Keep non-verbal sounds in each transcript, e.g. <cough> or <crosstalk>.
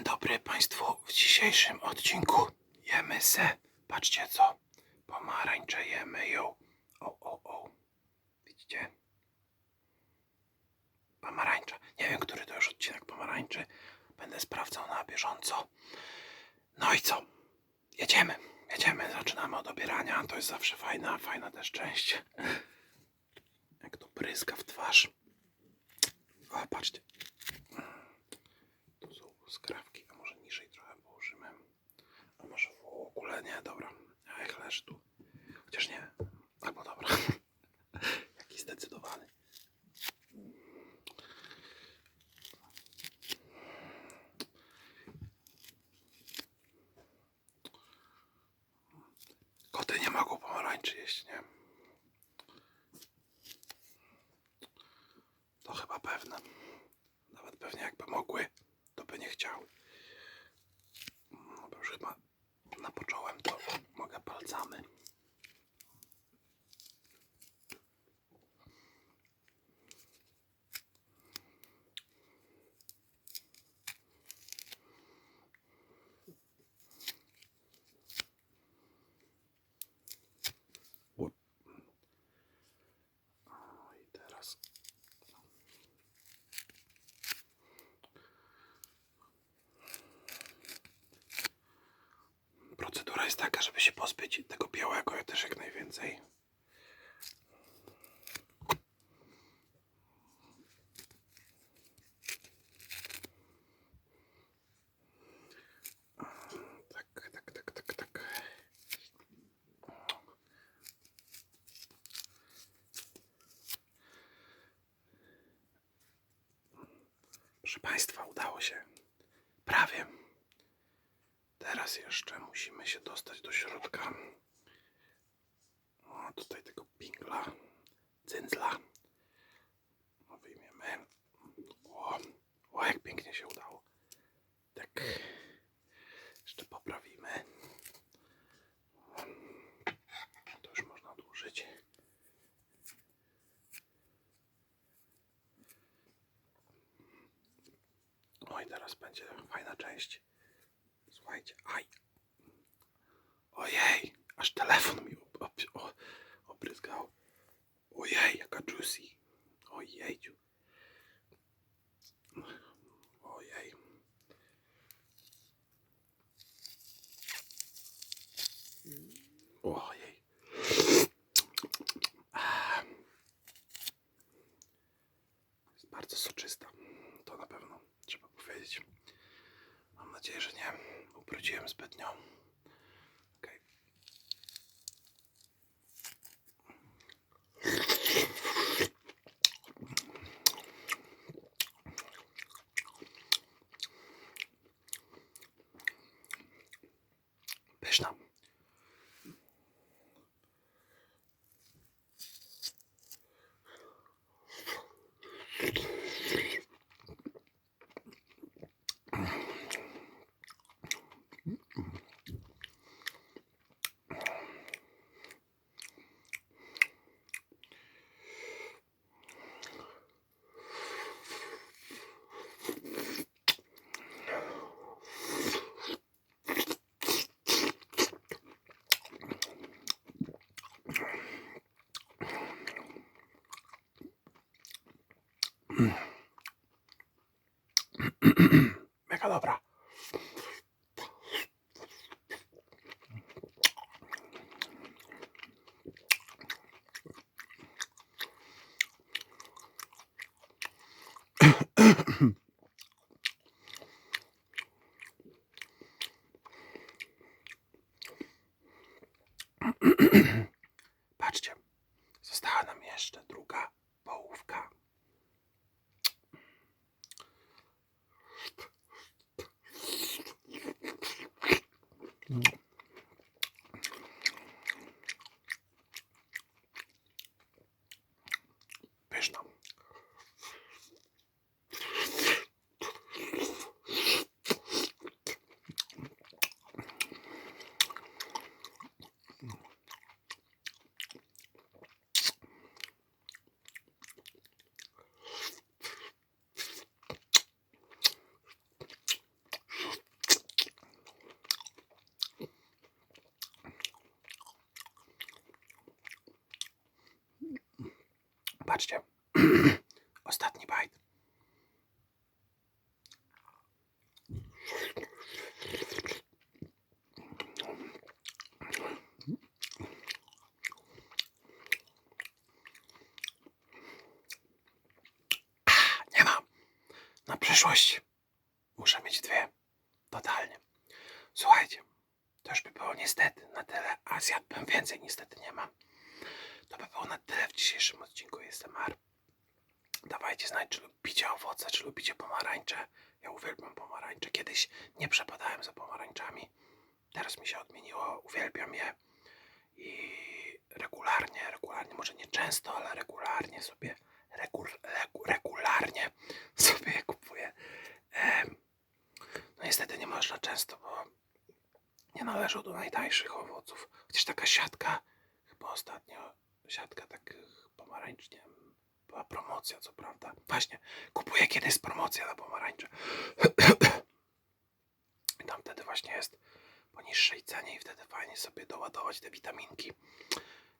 Dzień dobry Państwu. W dzisiejszym odcinku jemy se, patrzcie co, pomarańcze jemy ją. O, o, o. Widzicie? Pomarańcza. Nie wiem, który to już odcinek pomarańczy. Będę sprawdzał na bieżąco. No i co? Jedziemy. Jedziemy. Zaczynamy od obierania. To jest zawsze fajna, fajna też część. Jak to bryzga w twarz. O, patrzcie. Skrawki, a może niżej trochę położymy. A może w ogóle nie, dobra. A jak leży tu. Chociaż nie. Albo dobra. <laughs> Jaki zdecydowany. Koty nie mogą pomarańczy jeść, nie? To chyba pewne. Nawet pewnie jakby mogły, chciały. No bo już chyba napocząłem to. Mogę palcami. Łup. O, i teraz Procedura jest taka, żeby się pozbyć tego białego ja też jak najwięcej. Tak, tak, tak, tak, tak. Proszę Państwa, udało się. Prawie. Teraz jeszcze musimy się dostać do środka. O, tutaj tego pingla, cyndzla. No, wyjmiemy. O, o, jak pięknie się udało. Tak. Jeszcze poprawimy. To już można odłożyć. O, i teraz będzie fajna część. Słuchajcie, aj. Ojej, aż telefon mi ob, ob, o, obryzgał. Ojej, jaka juicy. Ojej. Ojej. Ah. Jest bardzo soczysta. To na pewno trzeba powiedzieć. Mam nadzieję, że nie ubrudziłem zbytnio. Okej. Pyszna. Megalobra. Patrzcie. <clears throat> Ostatni bajt. Nie mam. Na przyszłość muszę mieć dwie. Totalnie. Słuchajcie, to już by było niestety na tyle, a zjadłbym więcej, niestety nie mam. To by było na tyle w dzisiejszym odcinku Jestem Mar. Dawajcie znać, czy lubicie owoce, czy lubicie pomarańcze. Ja uwielbiam pomarańcze. Kiedyś nie przepadałem za pomarańczami. Teraz mi się odmieniło. Uwielbiam je. I regularnie, regularnie, może nie często, ale regularnie sobie, regur, regu, regularnie <laughs> sobie je kupuję. Em, no niestety nie można często, bo nie należą do najtańszych owoców. Chociaż taka siatka, chyba ostatnio siatka takich pomarańcz, nie wiem, była promocja, co prawda. Właśnie, kupuję kiedy jest promocja na pomarańcze. <clears throat> I tam wtedy właśnie jest po niższej cenie i wtedy fajnie sobie doładować te witaminki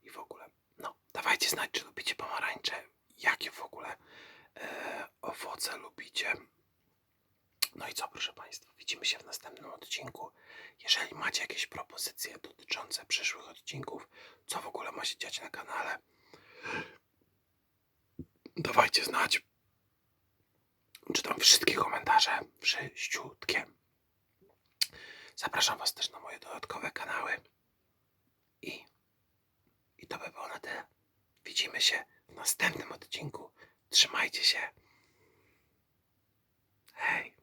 i w ogóle. No, dawajcie znać, czy lubicie pomarańcze, jakie w ogóle e, owoce lubicie. No i co, proszę Państwa, widzimy się w następnym odcinku. Jeżeli macie jakieś propozycje dotyczące przyszłych odcinków, co w ogóle ma się dziać na kanale, dawajcie znać. Czytam wszystkie komentarze, wszyściutkie. Zapraszam Was też na moje dodatkowe kanały. I, I to by było na tyle. Widzimy się w następnym odcinku. Trzymajcie się. Hej.